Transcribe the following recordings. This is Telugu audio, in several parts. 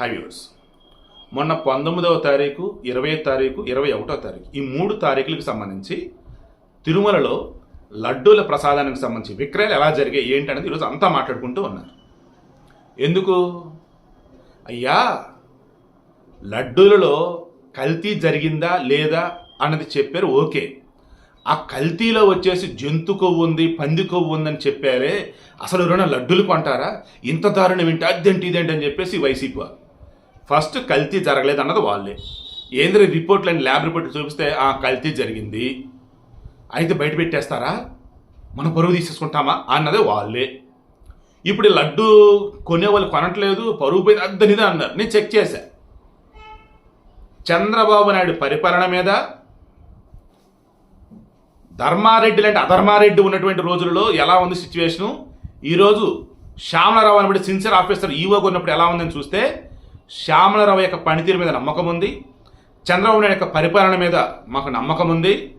హైవ్యూర్స్ మొన్న పంతొమ్మిదవ తారీఖు ఇరవై తారీఖు ఇరవై ఒకటో తారీఖు. ఈ మూడు తారీఖులకు సంబంధించి తిరుమలలో లడ్డూల ప్రసాదానికి సంబంధించి విక్రయాలు ఎలా జరిగాయి ఏంటి అనేది ఈరోజు అంతా మాట్లాడుకుంటూ ఉన్నారు ఎందుకు? అయ్యా లడ్డూలలో కల్తీ జరిగిందా లేదా అన్నది చెప్పారు ఓకే. ఆ కల్తీలో వచ్చేసి జంతు కొవ్వు ఉంది పంది కొవ్వు ఉందని చెప్పారే. అసలు ఎవరైనా లడ్డూలు కొంటారా? ఇంత దారుణం ఏంటి? అదేంటి ఇదేంటి అని చెప్పేసి వైసీపీ వారు ఫస్ట్ కల్తీ జరగలేదు అన్నది వాళ్ళే. ఏంద్ర రిపోర్ట్లు అని ల్యాబ్ రిపోర్ట్లు చూపిస్తే ఆ కల్తీ జరిగింది. అయితే బయట పెట్టేస్తారా? మనం పరువు తీసేసుకుంటామా? అన్నదే వాళ్ళే. ఇప్పుడు లడ్డు కొనేవాళ్ళు కొనట్లేదు పరువు పోయింది అద్దనిదే అన్నారు. నేను చెక్ చేశా. చంద్రబాబు నాయుడు పరిపాలన మీద ధర్మారెడ్డి లాంటి అధర్మారెడ్డి ఉన్నటువంటి రోజులలో ఎలా ఉంది సిచ్యువేషను? ఈరోజు శ్యామలరావు అనబడి సిన్సియర్ ఆఫీసర్ ఈవోగా ఉన్నప్పుడు ఎలా ఉందని చూస్తే శ్యామలరావు యొక్క పనితీరు మీద నమ్మకం ఉంది. చంద్రబాబు నాయుడు యొక్క పరిపాలన మీద మాకు నమ్మకం ఉంది.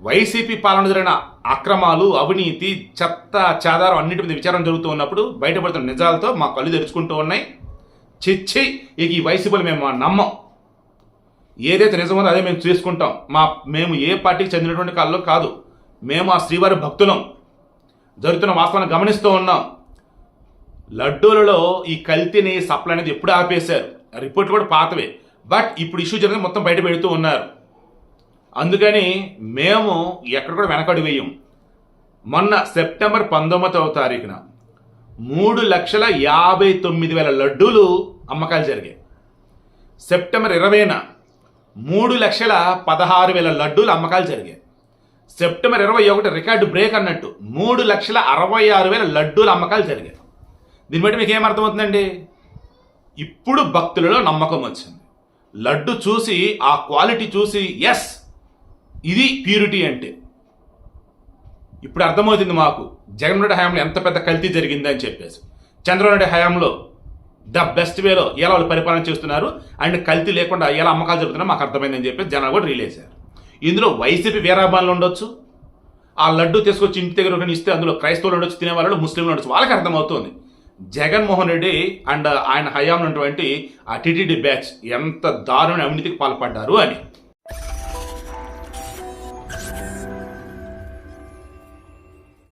వైసీపీ పాలన జరిగిన అక్రమాలు అవినీతి చెత్త చాదారం అన్నిటి మీద విచారణ జరుగుతూ ఉన్నప్పుడు బయటపడుతున్న నిజాలతో మా కళ్ళు తెరుచుకుంటూ ఉన్నాయి. చిచ్చి ఇక ఈ వైసీపీలు మేము నమ్మం. ఏదైతే నిజమో అదే మేము చేసుకుంటాం. మా మేము ఏ పార్టీకి చెందినటువంటి కాళ్ళు కాదు. మేము ఆ శ్రీవారి భక్తులం. జరుగుతున్న వాస్తవాన్ని గమనిస్తూ ఉన్నాం. లడ్డూలలో ఈ కల్తీని సప్లై అనేది ఎప్పుడు ఆపేశారు? రిపోర్ట్లు కూడా పాతవే. బట్ ఇప్పుడు ఇష్యూ జరిగింది మొత్తం బయట పెడుతూ ఉన్నారు. అందుకని మేము ఎక్కడ కూడా వెనకడు వేయం. మొన్న సెప్టెంబర్ పంతొమ్మిదవ తారీఖున మూడు లక్షల యాభై తొమ్మిది వేల లడ్డూలు అమ్మకాలు జరిగాయి. సెప్టెంబర్ ఇరవైన మూడు లక్షల పదహారు వేల లడ్డూలు అమ్మకాలు జరిగాయి. సెప్టెంబర్ ఇరవై ఒకటి రికార్డు బ్రేక్ అన్నట్టు మూడు లక్షల అరవై ఆరు వేల లడ్డూల అమ్మకాలు జరిగాయి. దీన్ని బట్టి మీకు ఏమర్థమవుతుందండి ఇప్పుడు భక్తులలో నమ్మకం వచ్చింది. లడ్డు చూసి ఆ క్వాలిటీ చూసి ఎస్ ఇది ప్యూరిటీ అంటే. ఇప్పుడు అర్థమవుతుంది మాకు జగన్మోహన్ రెడ్డి హయాంలో ఎంత పెద్ద కల్తీ జరిగింది అని చెప్పేసి. చంద్రబాబు నాయుడు హయాంలో ద బెస్ట్ వేలో ఎలా వాళ్ళు పరిపాలన చేస్తున్నారు అండ్ కల్తీ లేకుండా ఎలా అమ్మకాలు జరుగుతున్నా మాకు అర్థమైందని చెప్పి జనాలు కూడా రిలీజ్ అయ్యారు. ఇందులో వైసీపీ వీరాభానులు ఉండొచ్చు ఆ లడ్డు తీసుకొచ్చి ఇంటి దగ్గర ఒకరిని ఇస్తే అందులో క్రైస్తవులు ఉండొచ్చు తినేవాళ్ళు ముస్లింలు ఉండొచ్చు వాళ్ళకి అర్థమవుతుంది. జగన్మోహన్ రెడ్డి అండ్ ఆయన హయాంలో ఉన్నటువంటి ఆ టీటీడీ బ్యాచ్ ఎంత దారుణ అవినీతికి పాల్పడ్డారు అని.